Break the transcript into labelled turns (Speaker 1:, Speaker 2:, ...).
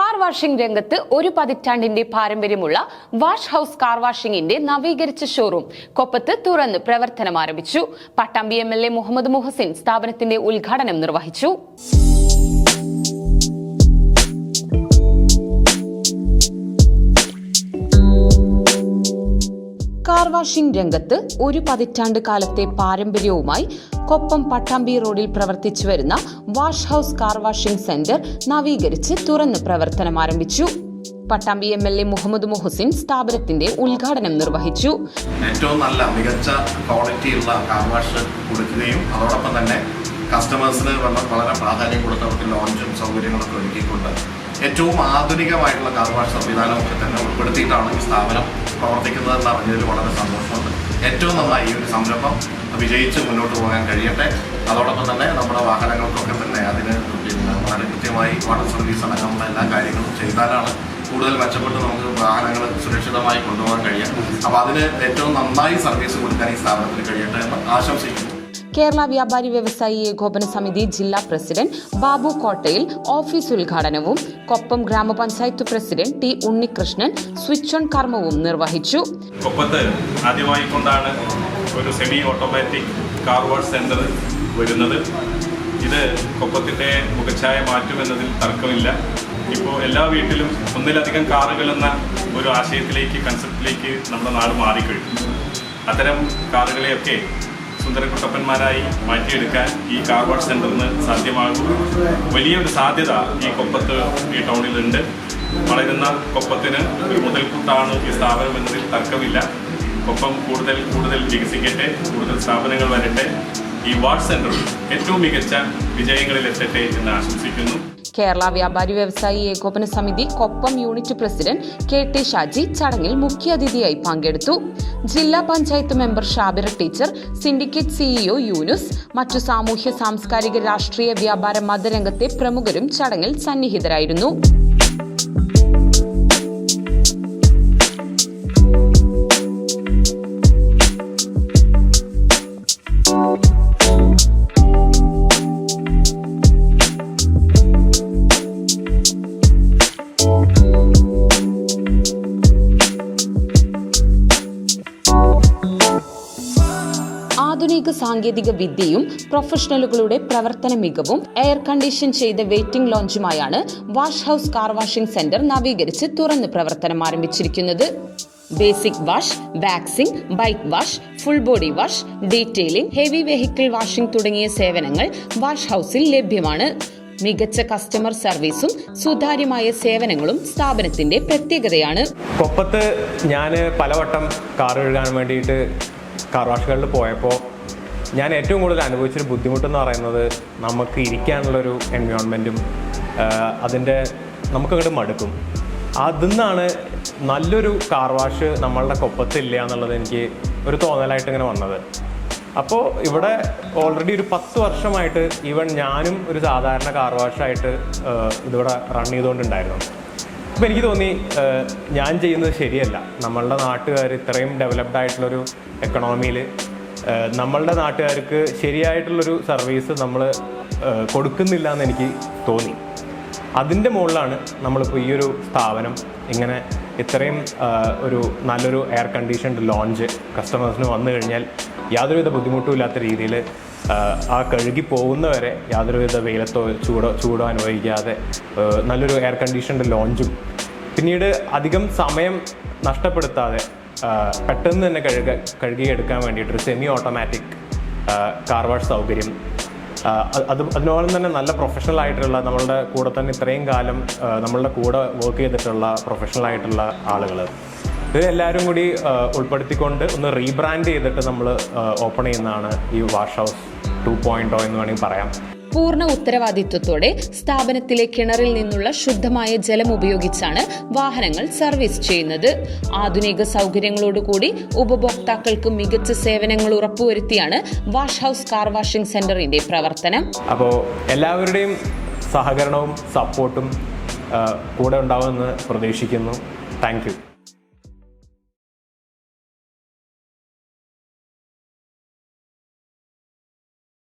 Speaker 1: Car washing രംഗത്ത് ഒരു പതിറ്റാണ്ടിന്റെ പാരമ്പര്യമുള്ള വാഷ് ഹൌസ് കാർ വാഷിംഗിന്റെ നവീകരിച്ച ഷോറൂം കൊപ്പത്ത് തുറന്ന് പ്രവർത്തനം ആരംഭിച്ചു പട്ടാമ്പി എം മുഹമ്മദ് മുഹസിൻ സ്ഥാപനത്തിന്റെ ഉദ്ഘാടനം നിർവഹിച്ചു. കാർ വാഷിംഗ് രംഗത്ത് ഒരു പതിറ്റാണ്ട് കാലത്തെ പാരമ്പര്യവുമായി കൊപ്പം പട്ടാമ്പി റോഡിൽ പ്രവർത്തിച്ചു വരുന്ന wash house car washing centre നവീകരിച്ച് തുറന്ന് പ്രവർത്തനം ആരംഭിച്ചു. Pattambi M L A Muhammad Muhsin സ്ഥാപനത്തിന്റെ ഉദ്ഘാടനം നിർവഹിച്ചു.
Speaker 2: ഏറ്റവും നല്ല മികച്ച ക്വാളിറ്റിയുള്ള കാർ വാഷ് കൊടുക്കുകയും അതോടൊപ്പം തന്നെ കസ്റ്റമേഴ്സിന് വളരെ പ്രാധാന്യം കൊടുത്ത് അവർക്ക് ലോഞ്ചും സൗകര്യങ്ങളൊക്കെ ഒരുക്കിക്കൊണ്ട് ഏറ്റവും ആധുനികമായിട്ടുള്ള കാർ വാഷ് സംവിധാനമൊക്കെ തന്നെ ഉൾപ്പെടുത്തിയിട്ടാണ് ഈ സ്ഥാപനം പ്രവർത്തിക്കുന്നതെന്ന് അറിഞ്ഞതിൽ വളരെ സന്തോഷമുണ്ട്. ഏറ്റവും നന്നായി ഈ ഒരു സംരംഭം വിജയിച്ച് മുന്നോട്ട് പോകാൻ കഴിയട്ടെ. അതോടൊപ്പം തന്നെ നമ്മുടെ വാഹനങ്ങൾക്കൊക്കെ തന്നെ അതിന് വളരെ കൃത്യമായി വാട്ടർ സർവീസ് അടക്കമുള്ള എല്ലാ കാര്യങ്ങളും ചെയ്താലാണ് കൂടുതൽ മെച്ചപ്പെട്ട് നമുക്ക് വാഹനങ്ങൾ സുരക്ഷിതമായി കൊണ്ടുപോകാൻ കഴിയുക അപ്പോൾ അതിന് ഏറ്റവും നന്നായി സർവീസ് കൊടുക്കാൻ ഈ സ്ഥാപനത്തിന് കഴിയട്ടെ എന്ന് ആശംസിക്കുന്നു.
Speaker 1: കേരള വ്യാപാരി വ്യവസായി ഏകോപന സമിതി ജില്ലാ പ്രസിഡന്റ് ബാബു കോട്ടയിൽ ഓഫീസ് ഉദ്ഘാടനവും കൊപ്പം ഗ്രാമപഞ്ചായത്ത് president T Unnikrishnan switch on കർമ്മവും നിർവഹിച്ചു.
Speaker 3: കൊപ്പത്ത് ആദ്യമായി കൊണ്ടാണ് ഒരു semi automatic car wash centre വരുന്നത്. ഇത് കൊപ്പത്തിന്റെ മുഖച്ഛായ മാറ്റുമെന്നതിൽ തർക്കമില്ല. ഇപ്പോൾ എല്ലാ വീട്ടിലും ഒന്നിലധികം കാറുകൾ എന്ന ഒരു ആശയത്തിലേക്ക് കൺസെപ്റ്റിലേക്ക് നമ്മുടെ നാട് മാറിക്കഴിഞ്ഞു. അത്തരം കാറുകളെയൊക്കെ സുന്ദരക്കുട്ടപ്പന്മാരായി മാറ്റിയെടുക്കാൻ ഈ കാർ വാഷ് സെന്ററിന് സാധ്യമാകും. വലിയൊരു സാധ്യത ഈ കൊപ്പത്ത് ഈ ടൗണിലുണ്ട്. വളരുന്ന കൊപ്പത്തിന് ഒരു മുതൽക്കൂട്ടാണ് ഈ സ്ഥാപനം എന്നതിൽ തർക്കമില്ല. കൊപ്പം കൂടുതൽ കൂടുതൽ വികസിക്കട്ടെ കൂടുതൽ സ്ഥാപനങ്ങൾ വരട്ടെ. ഈ വാഷ് സെന്റർ ഏറ്റവും മികച്ച വിജയങ്ങളിലെത്തട്ടെ എന്ന് ആശംസിക്കുന്നു.
Speaker 1: കേരള വ്യാപാരി വ്യവസായി ഏകോപന സമിതി Koppam unit president K T Shaji ചടങ്ങിൽ മുഖ്യാതിഥിയായി പങ്കെടുത്തു. ജില്ലാ panchayat member Shabira teacher syndicate CEO Yunus മറ്റു സാമൂഹ്യ സാംസ്കാരിക രാഷ്ട്രീയ വ്യാപാര മതരംഗത്തെ പ്രമുഖരും ചടങ്ങിൽ സന്നിഹിതരായിരുന്നു. ആധുനിക സാങ്കേതിക വിദ്യയും പ്രൊഫഷണലുകളുടെ പ്രവർത്തന മികവും എയർ കണ്ടീഷൻ ചെയ്ത waiting ലോഞ്ചുമായാണ് wash house car washing centre നവീകരിച്ച് തുറന്ന് പ്രവർത്തനം ആരംഭിച്ചിരിക്കുന്നത്. Basic wash waxing bike wash full body wash detailing heavy vehicle washing തുടങ്ങിയ സേവനങ്ങൾ വാഷ് ഹൗസിൽ ലഭ്യമാണ്. മികച്ച കസ്റ്റമർ സർവീസും സുതാര്യമായ സേവനങ്ങളും സ്ഥാപനത്തിന്റെ പ്രത്യേകതയാണ്.
Speaker 4: കൊപ്പത്ത് ഞാൻ പലവട്ടം കാർ കഴുകാൻ വേണ്ടിയിട്ട് കാർ വാഷുകളിൽ പോയപ്പോൾ ഞാൻ ഏറ്റവും കൂടുതൽ അനുഭവിച്ചൊരു ബുദ്ധിമുട്ടെന്ന് പറയുന്നത് നമുക്ക് ഇരിക്കാനുള്ളൊരു എൻവയോൺമെന്റും അതിന്റെ നമുക്കങ്ങോട്ട് മടുക്കും. അതിൽ നിന്നാണ് നല്ലൊരു കാർ വാഷ് നമ്മളുടെ കൊപ്പത്തില്ല എന്നുള്ളത് എനിക്ക് ഒരു തോന്നലായിട്ട് ഇങ്ങനെ വന്നത്. അപ്പോൾ ഇവിടെ ഓൾറെഡി ഒരു പത്ത് വർഷമായിട്ട് ഈവൻ ഞാനും ഒരു സാധാരണ കാർ വാഷായിട്ട് ഇതിവിടെ റൺ ചെയ്തുകൊണ്ടുണ്ടായിരുന്നു. അപ്പോൾ എനിക്ക് തോന്നി ഞാൻ ചെയ്യുന്നത് ശരിയല്ല. നമ്മളുടെ നാട്ടുകാർ ഇത്രയും ഡെവലപ്ഡ് ആയിട്ടുള്ളൊരു എക്കണോമിയിൽ നമ്മളുടെ നാട്ടുകാർക്ക് ശരിയായിട്ടുള്ളൊരു സർവീസ് നമ്മൾ കൊടുക്കുന്നില്ല എന്ന് എനിക്ക് തോന്നി. അതിന്റെ മുകളിലാണ് നമ്മളിപ്പോൾ ഈ ഒരു സ്ഥാപനം ഇങ്ങനെ ഇത്രയും ഒരു നല്ലൊരു എയർ കണ്ടീഷൻഡ് ലോഞ്ച് കസ്റ്റമേഴ്സിന് വന്നു കഴിഞ്ഞാൽ യാതൊരുവിധ ബുദ്ധിമുട്ടും ഇല്ലാത്ത രീതിയിൽ ആ കഴുകി പോകുന്നവരെ യാതൊരുവിധ വെയിലത്തോ ചൂടോ ചൂടോ അനുഭവിക്കാതെ നല്ലൊരു എയർ കണ്ടീഷൻഡ് ലോഞ്ചും പിന്നീട് അധികം സമയം നഷ്ടപ്പെടുത്താതെ പെട്ടെന്ന് തന്നെ കഴുക കഴുകിയെടുക്കാൻ വേണ്ടിയിട്ടൊരു സെമി ഓട്ടോമാറ്റിക് കാർ വാഷ് സൗകര്യം. അത് അത് അതിനോളം തന്നെ നല്ല പ്രൊഫഷണൽ ആയിട്ടുള്ള നമ്മളുടെ കൂടെ തന്നെ ഇത്രയും കാലം നമ്മളുടെ കൂടെ വർക്ക് ചെയ്തിട്ടുള്ള പ്രൊഫഷണൽ ആയിട്ടുള്ള ആളുകൾ ഇവരെല്ലാവരും കൂടി ഉൾപ്പെടുത്തിക്കൊണ്ട് ഒന്ന് റീബ്രാൻഡ് ചെയ്തിട്ട് നമ്മൾ ഓപ്പൺ ചെയ്യുന്നതാണ് ഈ വാഷ് ഹൗസ് ടു പോയിന്റ് എന്ന് വേണമെങ്കിൽ പറയാം.
Speaker 1: പൂർണ ഉത്തരവാദിത്വത്തോടെ സ്ഥാപനത്തിലെ കിണറിൽ നിന്നുള്ള ശുദ്ധമായ ജലം ഉപയോഗിച്ചാണ് വാഹനങ്ങൾ സർവീസ് ചെയ്യുന്നത്. ആധുനിക സൗകര്യങ്ങളോടുകൂടി ഉപഭോക്താക്കൾക്ക് മികച്ച സേവനങ്ങൾ ഉറപ്പുവരുത്തിയാണ് വാഷ് ഹൗസ് കാർ വാഷിംഗ് സെന്ററിന്റെ പ്രവർത്തനം.
Speaker 4: അപ്പോൾ എല്ലാവരുടെയും സഹകരണവും സപ്പോർട്ടും കൂടെ ഉണ്ടാവുമെന്ന് പ്രതീക്ഷിക്കുന്നു. താങ്ക്